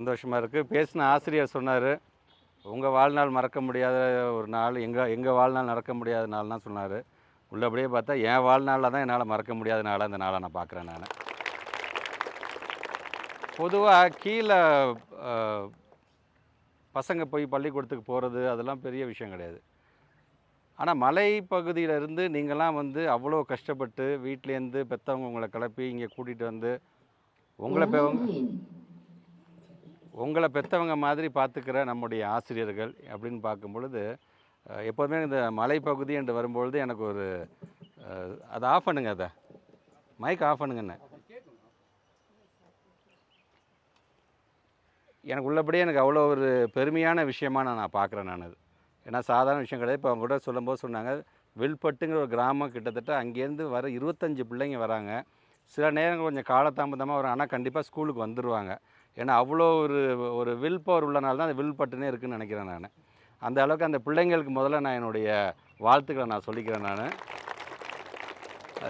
சந்தோஷமாக இருக்குது பேசின ஆசிரியர் சொன்னார். உங்கள் வாழ்நாள் மறக்க முடியாத ஒரு நாள் எங்கள் எங்கள் வாழ்நாள் நடக்க முடியாத நாள் தான் சொன்னார். உள்ளபடியே பார்த்தா என் வாழ்நாளில் தான் என்னால் மறக்க முடியாத நாளாக இந்த நாளை நான் பார்க்குறேன் நான். பொதுவாக கீழே பசங்க போய் பள்ளிக்கூடத்துக்கு போகிறது அதெல்லாம் பெரிய விஷயம் கிடையாது. ஆனால் மலை பகுதியில இருந்து நீங்களாம் வந்து அவ்வளோ கஷ்டப்பட்டு வீட்டிலேருந்து பெற்றவங்க உங்களை கிளப்பி இங்கே கூட்டிகிட்டு வந்து உங்களை உங்களை பெற்றவங்க மாதிரி பார்த்துக்கிற நம்முடைய ஆசிரியர்கள் அப்படின்னு பார்க்கும் பொழுது எப்போதுமே இந்த மலைப்பகுதி என்று வரும்பொழுது எனக்கு ஒரு அதை ஆஃப் பண்ணுங்க அதை. மைக் ஆஃப் பண்ணுங்கண்ணே எனக்கு உள்ளபடியே எனக்கு அவ்வளோ ஒரு பெருமையான விஷயமா நான் நான் பார்க்குறேன் நான் அது. ஏன்னா சாதாரண விஷயம் கிடையாது. இப்போ அவங்க கூட சொல்லும்போது சொன்னாங்க வில்பட்டுங்கிற ஒரு கிராமம் கிட்டத்தட்ட அங்கேருந்து வர இருபத்தஞ்சு பிள்ளைங்க வராங்க. சில நேரங்கள் கொஞ்சம் காலதாமதமாக வரும் ஆனால் கண்டிப்பாக ஸ்கூலுக்கு வந்துடுவாங்க ஏன்னா அவ்வளோ ஒரு ஒரு வில் பவர் உள்ளனால தான் அந்த வில் பட்டுனே இருக்குன்னு நினைக்கிறேன் நான். அந்த அளவுக்கு அந்த பிள்ளைங்களுக்கு முதல்ல நான் என்னுடைய வாழ்த்துக்களை நான் சொல்லிக்கிறேன் நான்.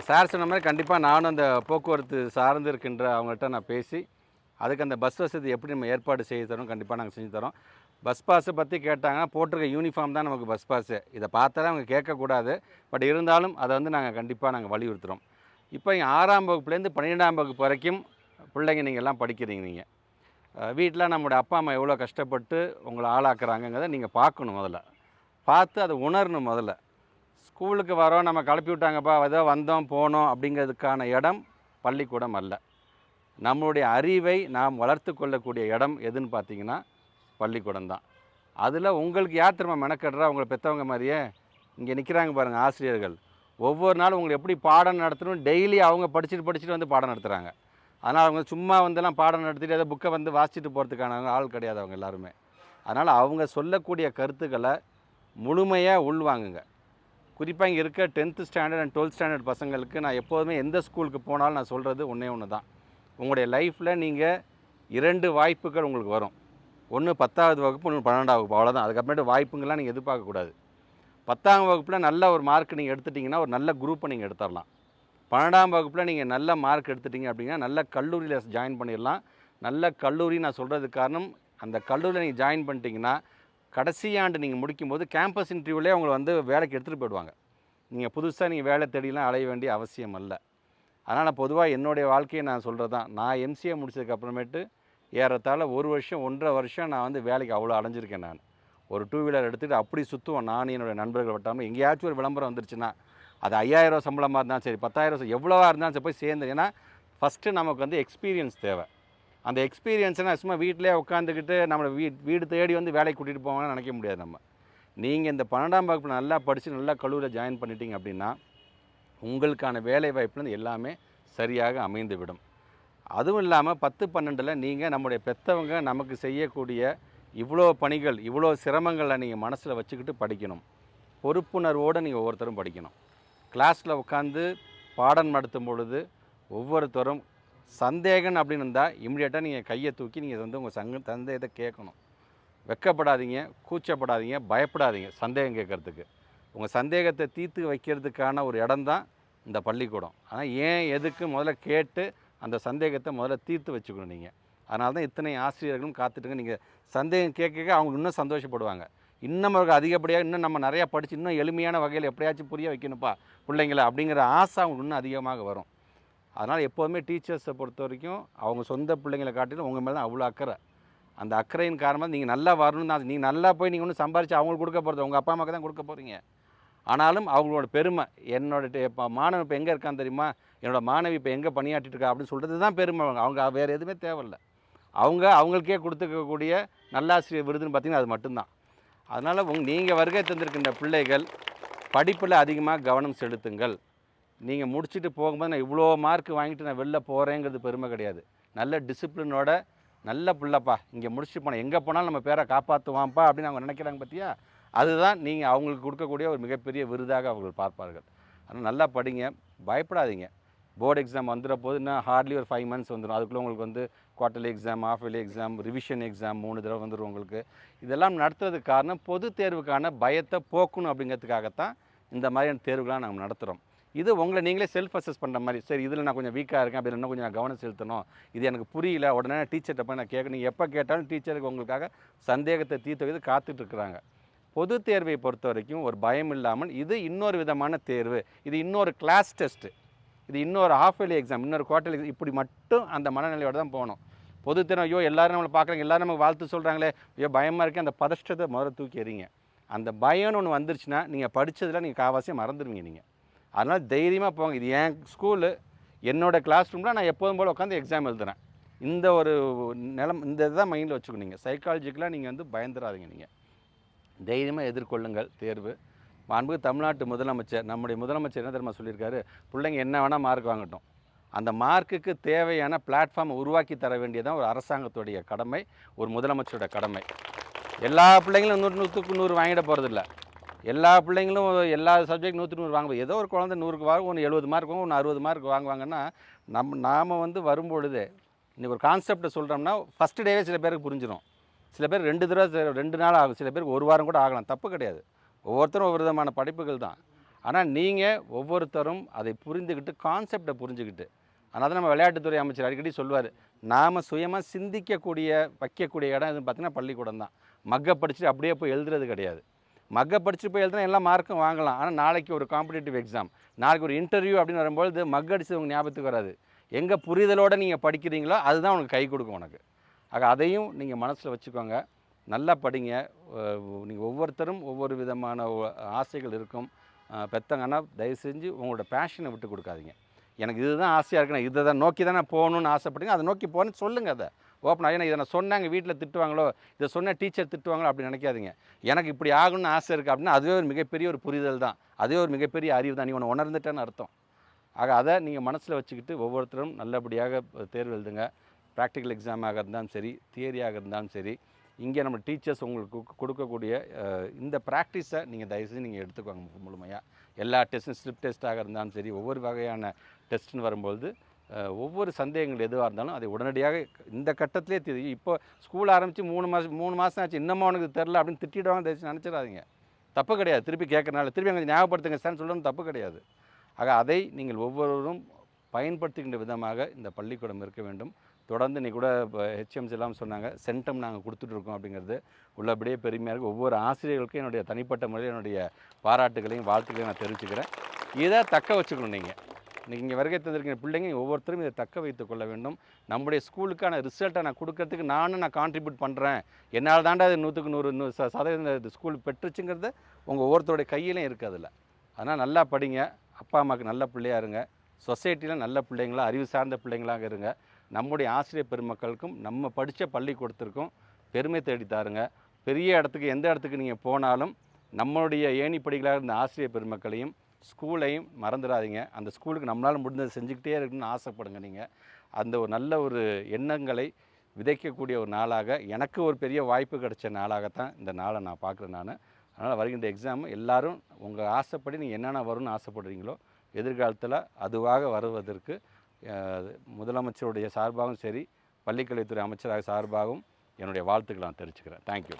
சார் சொன்ன மாதிரி கண்டிப்பாக நானும் அந்த போக்குவரத்து சார்ந்து இருக்கின்ற அவங்கள்ட்ட நான் பேசி அதுக்கு அந்த பஸ் வசதி எப்படி நம்ம ஏற்பாடு செய்து தரோம் கண்டிப்பாக நாங்கள் செஞ்சு தரோம். பஸ் பாஸை பற்றி கேட்டாங்கன்னா போட்டிருக்க யூனிஃபார்ம் தான் நமக்கு பஸ் பாஸு இதை பார்த்தாலே அவங்க கேட்கக்கூடாது. பட் இருந்தாலும் அதை வந்து நாங்கள் கண்டிப்பாக நாங்கள் வலியுறுத்துகிறோம் இப்போ இங்கே ஆறாம் வகுப்புலேருந்து பன்னிரெண்டாம் வகுப்பு வரைக்கும் பிள்ளைங்க நீங்கள் எல்லாம் படிக்கிறீங்க நீங்கள் வீட்டில் நம்முடைய அப்பா அம்மா எவ்வளோ கஷ்டப்பட்டு உங்களை ஆளாக்குறாங்கங்கிறத நீங்கள் பார்க்கணும் முதல்ல. பார்த்து அதை உணரணும் முதல்ல. ஸ்கூலுக்கு வரோம் நம்ம கிளப்பி விட்டாங்கப்பா ஏதோ வந்தோம் போனோம் அப்படிங்கிறதுக்கான இடம் பள்ளிக்கூடம் அல்ல. நம்மளுடைய அறிவை நாம் வளர்த்து கொள்ளக்கூடிய இடம் எதுன்னு பார்த்தீங்கன்னா பள்ளிக்கூடம் தான். அதில் உங்களுக்கு யார் திரும்ப மெனக்கடுறா? உங்களை பெற்றவங்க மாதிரியே? இங்கே நிற்கிறாங்க பாருங்கள் ஆசிரியர்கள். ஒவ்வொரு நாளும் உங்களை எப்படி பாடம் நடத்தணும் டெய்லி அவங்க படிச்சுட்டு படிச்சுட்டு வந்து பாடம் நடத்துகிறாங்க அதனால் அவங்க சும்மா வந்துலாம் பாடம் நடத்திட்டு ஏதோ புக்கை வந்து வாசிச்சுட்டு போகிறதுக்கான ஆள் கிடையாது அவங்க எல்லாருமே. அதனால் அவங்க சொல்லக்கூடிய கருத்துக்களை முழுமையாக உள்வாங்குங்க. குறிப்பாக இங்கே இருக்க tenth standard and twelfth standard பசங்களுக்கு நான் எப்போதுமே எந்த ஸ்கூலுக்கு போனாலும் நான் சொல்கிறது ஒன்றே ஒன்று தான் உங்களுடைய லைஃப்பில் நீங்கள் இரண்டு வாய்ப்புகள் உங்களுக்கு வரும். ஒன்று பத்தாவது வகுப்பு ஒன்று பன்னெண்டாவது வகுப்பு. அவ்வளோதான் அதுக்கப்புறமேட்டு வாய்ப்புங்கள்லாம் நீங்கள் எதிர்பார்க்கக்கூடாது. பத்தாம் வகுப்பில் நல்ல ஒரு மார்க் நீங்கள் எடுத்துட்டிங்கன்னா ஒரு நல்ல குரூப்பை நீங்கள் எடுத்துடலாம். பன்னெண்டாம் வகுப்பில் நீங்கள் நல்ல மார்க் எடுத்துட்டீங்க அப்படின்னா நல்ல கல்லூரியில் ஜாயின் பண்ணிடலாம். நல்ல கல்லூரி நான் சொல்கிறதுக்கு காரணம் அந்த கல்லூரியில் நீங்கள் ஜாயின் பண்ணிட்டீங்கன்னா கடைசி ஆண்டு நீங்கள் முடிக்கும்போது கேம்பஸ் இன்டர்வியூலே அவங்களை வந்து வேலைக்கு எடுத்துகிட்டு போயிடுவாங்க. நீங்கள் புதுசாக நீங்கள் வேலை தேடிலாம் அலைய வேண்டிய அவசியம் அல்ல. அதனால் பொதுவாக என்னுடைய வாழ்க்கையை நான் சொல்கிறது தான் நான் எம்சிஏ முடிச்சதுக்கப்புறமேட்டு ஏறத்தாழ ஒரு வருஷம் ஒன்றரை வருஷம் நான் வந்து வேலைக்கு அவ்வளோ அலைஞ்சிருக்கேன் நான். ஒரு டூ வீலர் எடுத்துகிட்டு அப்படி சுற்றுவோம் நான் என்னுடைய நண்பர்கள் வட்டாமல் எங்கேயாச்சும் ஒரு விளம்பரம் வந்துருச்சுன்னா அது ஐயாயிரம் ரூபா சம்பளமாக இருந்தாலும் சரி பத்தாயிரம் ரூபா எவ்வளோவா இருந்தாலும் சரி போய் சேர்ந்து ஏன்னா ஃபஸ்ட்டு நமக்கு வந்து எக்ஸ்பீரியன்ஸ் தேவை. அந்த எக்ஸ்பீரியன்ஸ்னால் சும்மா வீட்டிலே உட்காந்துக்கிட்டு நம்மளை வீ வீடு தேடி வந்து வேலைக்கு கூட்டிகிட்டு போவாங்கன்னு நினைக்க முடியாது நம்ம. நீங்கள் இந்த பன்னெண்டாம் வகுப்பில் நல்லா படித்து நல்லா கல்லூரியில் ஜாயின் பண்ணிட்டீங்க அப்படின்னா உங்களுக்கான வேலை வாய்ப்புலேருந்து எல்லாமே சரியாக அமைந்து விடும் அதுவும் இல்லாமல் பத்து பன்னெண்டில் நீங்கள் நம்முடைய பெற்றவங்க நமக்கு செய்யக்கூடிய இவ்வளோ பணிகள் இவ்வளோ சிரமங்களை நீங்கள் மனசில் வச்சுக்கிட்டு படிக்கணும். பொறுப்புணர்வோடு நீங்கள் ஒவ்வொருத்தரும் படிக்கணும். கிளாஸில் உட்காந்து பாடம் நடத்தும் பொழுது ஒவ்வொருத்தரும் சந்தேகம் அப்படின்னு இருந்தால் இமிடியேட்டாக நீங்கள் கையை தூக்கி நீங்கள் வந்து உங்கள் சங்க சந்தேகத்தை கேட்கணும். வெக்கப்படாதீங்க கூச்சப்படாதீங்க பயப்படாதீங்க சந்தேகம் கேட்கறதுக்கு. உங்கள் சந்தேகத்தை தீர்த்து வைக்கிறதுக்கான ஒரு இடம் தான் இந்த பள்ளிக்கூடம். ஆனால் ஏன் எதுக்கு முதல்ல கேட்டு அந்த சந்தேகத்தை முதல்ல தீர்த்து வச்சுக்கணும் நீங்கள் அதனால தான் இத்தனை ஆசிரியர்களும் காத்துட்டுங்க நீங்கள் சந்தேகம் கேட்க அவங்க இன்னும் சந்தோஷப்படுவாங்க. இன்னும் அதிகப்படியாக இன்னும் நம்ம நிறையா படித்து இன்னும் எளிமையான வகையில் எப்படியாச்சும் புரிய வைக்கணும்ப்பா பிள்ளைங்கள அப்படிங்கிற ஆசை அவங்களுக்கு இன்னும் அதிகமாக வரும். அதனால் எப்போதுமே டீச்சர்ஸை பொறுத்த வரைக்கும் அவங்க சொந்த பிள்ளைங்களை காட்டிலும் உங்கள் மேலே தான் அவ்வளோ அக்கறை. அந்த அக்கறையின் காரணமாக நீங்கள் நல்லா வரணும் தான் நீங்கள் நல்லா போய் நீங்கள் ஒன்றும் சம்பாரித்து அவங்களுக்கு கொடுக்க போகிறது உங்கள் அப்பா அம்மாவுக்கு தான் கொடுக்க போகிறீங்க ஆனாலும் அவங்களோட பெருமை என்னோட இப்போ மாணவன் இப்போ எங்கே இருக்கான்னு தெரியுமா? என்னோட மாணவி இப்போ எங்கே பணியாற்றிட்டு இருக்கா அப்படின்னு சொல்கிறது தான் பெருமை அவங்க. அவங்க வேறு எதுவுமே தேவையில்லை. அவங்க அவங்களுக்கே கொடுத்துக்கக்கூடிய நல்லாசிரியர் விருதுன்னு பார்த்திங்கன்னா அது மட்டும்தான். அதனால் உங் நீங்கள் வருகை தந்திருக்கின்ற பிள்ளைகள் படிப்பில் அதிகமாக கவனம் செலுத்துங்கள். நீங்கள் முடிச்சுட்டு போகும்போது நான் இவ்வளோ மார்க் வாங்கிட்டு நான் வெளில போகிறேங்கிறது பெருமை கிடையாது. நல்ல டிசிப்ளினோட நல்ல பிள்ளைப்பா இங்கே முடிச்சுட்டு போனால் எங்கே போனாலும் நம்ம பேரை காப்பாற்றுவான்ப்பா அப்படின்னு அவங்க நினைக்கிறாங்க பார்த்தியா அதுதான் நீங்கள் அவங்களுக்கு கொடுக்கக்கூடிய ஒரு மிகப்பெரிய விருதாக அவர்கள் பார்ப்பார்கள். ஆனால் நல்லா படிங்க பயப்படாதீங்க. போர்டு எக்ஸாம் வந்துடுற போது இன்னும் ஹார்ட்லி ஒரு ஃபைவ் மந்த்ஸ் வந்துடும் அதுக்குள்ளே உங்களுக்கு வந்து quarterly exam half yearly exam revision exam மூணு தடவை வந்துடும் உங்களுக்கு. இதெல்லாம் நடத்துறதுக்கு காரணம் பொது தேர்வுக்கான பயத்தை போக்கணும் அப்படிங்கிறதுக்காகத்தான் இந்த மாதிரியான தேர்வுகளாக நம்ம நடத்துகிறோம் இது உங்களை நீங்களே செல்ஃப் அசஸ் பண்ணுற மாதிரி சரி இதில் நான் கொஞ்சம் வீக்காக இருக்கேன் அப்படி இன்னும் கொஞ்சம் நான் கவனம் செலுத்தணும். இது எனக்கு புரியல உடனே டீச்சர்கிட்ட போய் நான் கேட்கணும் எப்போ கேட்டாலும் டீச்சருக்கு உங்களுக்காக சந்தேகத்தை தீர்த்து வைத்து காத்துட்டு இருக்கிறாங்க. பொது தேர்வை பொறுத்த வரைக்கும் ஒரு பயம் இல்லாமல் இது இன்னொரு விதமான தேர்வு. இது இன்னொரு கிளாஸ் டெஸ்ட்டு இது இன்னொரு ஆஃப் இயர்லி எக்ஸாம் இன்னொரு குவார்டர்லி எக்ஸாம் இப்படி மட்டும் அந்த மனநிலையோடு தான் போகணும். பொது ஐயோ எல்லாரும் நம்மளை பார்க்குறாங்க எல்லோரும் நமக்கு வாழ்த்து சொல்கிறாங்களே ஐயோ பயமாக இருக்கே அந்த பதஷ்டத்தை முதல்ல தூக்கி எறிங்க. அந்த பயம்னு ஒன்று வந்துருச்சுன்னா நீங்கள் படித்ததில் நீங்கள் காவாசியம் மறந்துடுவீங்க நீங்கள் அதனால் தைரியமாக போங்க. இது என் ஸ்கூலு என்னோடய கிளாஸ் ரூமில் நான் எப்போதும் போல் உட்காந்து எக்ஸாம் எழுதுறேன். இந்த ஒரு நிலம் இந்த இதுதான் மைண்டில் வச்சுக்கணும் நீங்கள் சைக்காலஜிக்கலாக நீங்கள் வந்து பயந்துடாதீங்க நீங்கள் தைரியமாக எதிர்கொள்ளுங்கள் தேர்வு. மாண்பு தமிழ்நாட்டு முதலமைச்சர் நம்முடைய முதலமைச்சர் என்ன தெரியுமா சொல்லியிருக்காரு? பிள்ளைங்க என்ன வேணால் மார்க் வாங்கட்டும். அந்த மார்க்குக்கு தேவையான பிளாட்ஃபார்மை உருவாக்கி தர வேண்டியதான் ஒரு அரசாங்கத்துடைய கடமை ஒரு முதலமைச்சரோட கடமை. எல்லா பிள்ளைங்களும் நூறு நூற்றுக்கு நூறு வாங்கிட போகிறதில்ல எல்லா பிள்ளைங்களும் எல்லா சப்ஜெக்ட் நூற்றி நூறு வாங்குவோம் ஏதோ ஒரு குழந்தை நூறுக்கு வாங்க ஒன்று எழுபது மார்க் வாங்க ஒன்று அறுபது மார்க் வாங்குவாங்கன்னா நம் நாம் வந்து வரும்பொழுது இன்றைக்கி ஒரு கான்செப்டை சொல்கிறோம்னா ஃபஸ்ட்டு டேவே சில பேருக்கு புரிஞ்சிடும் சில பேர் ரெண்டு தடவை ரெண்டு நாள் ஆகும். சில பேருக்கு ஒரு வாரம் கூட ஆகலாம். தப்பு கிடையாது. ஒவ்வொருத்தரும் ஒவ்வொரு விதமான படிப்புகள் தான். ஆனால் நீங்கள் ஒவ்வொருத்தரும் அதை புரிந்துக்கிட்டு கான்செப்டை புரிஞ்சுக்கிட்டு அதனால் நம்ம விளையாட்டுத்துறை அமைச்சர் அடிக்கடி சொல்லுவார் நாம் சுயமாக சிந்திக்கக்கூடிய வைக்கக்கூடிய இடம் எதுன்னு பார்த்தீங்கன்னா பள்ளிக்கூடம் தான். மக்க படிச்சுட்டு அப்படியே போய் எழுதுறது கிடையாது. மக்க படிச்சுட்டு போய் எழுதுனா எல்லா மார்க்கும் வாங்கலாம். ஆனால் நாளைக்கு ஒரு காம்படிட்டிவ் எக்ஸாம் நாளைக்கு ஒரு இன்டர்வியூ அப்படின்னு வரும்பொழுது மக்க அடிச்சது உங்கள் ஞாபகத்துக்கு வராது. எங்கே புரிதலோடு நீங்கள் படிக்கிறீங்களோ அதுதான் உனக்கு கை கொடுக்கும் உனக்கு. ஆக அதையும் நீங்கள் மனசில் வச்சுக்கோங்க. நல்லா படிங்க. நீங்கள் ஒவ்வொருத்தரும் ஒவ்வொரு விதமான ஆசைகள் இருக்கும். அஹ் பெத்தங்கன்னா தயவு செஞ்சு உங்களோட பேஷனை விட்டு கொடுக்காதீங்க. எனக்கு இதுதான் ஆசையாக இருக்கு. நான் இதை தான் நோக்கி தான் நான் போகணும்னு ஆசைப்படுங்க அதை நோக்கி போகணும்னு சொல்லுங்கள் அதை. ஓப்பன் ஆகி இதை நான் சொன்னாங்க வீட்டில் திட்டுவாங்களோ இதை சொன்னால் டீச்சர் திட்டுவாங்களோ அப்படி நினைக்காதீங்க. எனக்கு இப்படி ஆகணும்னு ஆசை இருக்குது அப்படின்னா அதுவே ஒரு மிகப்பெரிய ஒரு புரிதல் தான். அதுவே ஒரு மிகப்பெரிய அறிவு தான். நீ உன்னை உணர்ந்துட்டேன்னு அர்த்தம். ஆக அதை நீங்கள் மனசில் வச்சுக்கிட்டு ஒவ்வொருத்தரும் நல்லபடியாக தேர்வு எழுதுங்க. ப்ராக்டிக்கல் எக்ஸாமாக இருந்தாலும் சரி தியரியாக இருந்தாலும் சரி இங்கே நம்ம டீச்சர்ஸ் உங்களுக்கு கொடுக்கக்கூடிய இந்த ப்ராக்டிஸை நீங்கள் தயவுசெய்து நீங்கள் எடுத்துக்கோங்க முழுமையாக எல்லா டெஸ்ட்டும் ஸ்லிப் டெஸ்ட்டாக இருந்தாலும் சரி ஒவ்வொரு வகையான டெஸ்ட்னு வரும்பொழுது ஒவ்வொரு சந்தேகங்கள் எதுவாக இருந்தாலும் அதை உடனடியாக இந்த கட்டத்திலே தெரியும் இப்போ ஸ்கூல் ஆரம்பித்து மூணு மாதம் மூணு மாதம் ஆச்சு இன்னமும் அவனுக்கு தெரில அப்படின்னு திட்டிடுவாங்க தெரிஞ்சு நினச்சிடாதீங்க. தப்பு கிடையாது. திருப்பி கேட்கறனால திருப்பி கொஞ்சம் ஞாபகப்படுத்துங்க சார்னு சொல்லணும் தப்பு கிடையாது. ஆக அதை நீங்கள் ஒவ்வொருவரும் பயன்படுத்துகின்ற விதமாக இந்த பள்ளிக்கூடம் இருக்க வேண்டும். தொடர்ந்து நீ கூட இப்போ ஹெச்எம்ஸ் எல்லாம் சொன்னாங்க சென்டம் நாங்கள் கொடுத்துட்ருக்கோம் அப்படிங்கிறது. உள்ளபடியே பெருமையாக இருக்குது ஒவ்வொரு ஆசிரியர்களுக்கும் என்னுடைய தனிப்பட்ட முறையில் என்னுடைய பாராட்டுகளையும் வாழ்த்துக்களையும் நான் தெரிவிச்சுக்கிறேன். இதை தக்க வச்சுக்கணும் நீங்கள் இன்றைக்கி இங்கே வருகை தந்திருக்கிற பிள்ளைங்க ஒவ்வொருத்தரும் இதை தக்க வைத்து கொள்ள வேண்டும். நம்முடைய ஸ்கூலுக்கான ரிசல்ட்டை நான் கொடுக்கறதுக்கு நானும் நான் கான்ட்ரிபியூட் பண்ணுறேன் என்னால் தாண்டா அது நூற்றுக்கு நூறு நூறு சதவீதம் ஸ்கூல் பெற்றுச்சுங்கிறத உங்கள் ஒவ்வொருத்தருடைய கையிலையும் இருக்குது அதில். அதனால் நல்லா படிங்க. அப்பா அம்மாவுக்கு நல்ல பிள்ளையாக இருங்க. சொசைட்டியில் நல்ல பிள்ளைங்களா அறிவு சார்ந்த பிள்ளைங்களாக இருங்க. நம்முடைய ஆசிரியர் பெருமக்களுக்கும் நம்ம படித்த பள்ளிக்கூடத்திற்கும் பெருமை தேடி தாருங்க. பெரிய இடத்துக்கு எந்த இடத்துக்கு நீங்கள் போனாலும் நம்மளுடைய ஏணிப்படிகளாக இருந்த ஆசிரியர் பெருமக்களையும் ஸ்கூலையும் மறந்துடாதீங்க. அந்த ஸ்கூலுக்கு நம்மளால் முடிஞ்சதை செஞ்சுக்கிட்டே இருக்கணும்னு ஆசைப்படுங்க நீங்கள் அந்த ஒரு நல்ல ஒரு எண்ணங்களை விதைக்கக்கூடிய ஒரு நாளாக எனக்கு ஒரு பெரிய வாய்ப்பு கிடைச்ச நாளாகத்தான் இந்த நாளை நான் பார்க்குறேன் நான். அதனால் வருகின்ற எக்ஸாம் எல்லாரும் உங்கள் ஆசைப்படி நீங்கள் என்னென்ன வரும்னு ஆசைப்படுறீங்களோ எதிர்காலத்தில் அதுவாக வருவதற்கு முதலமைச்சருடைய சார்பாகவும் சரி பள்ளிக்கல்வித்துறை அமைச்சராக சார்பாகவும் என்னுடைய வாழ்த்துக்களை நான் தெரிவிச்சுக்கிறேன். தேங்க்யூ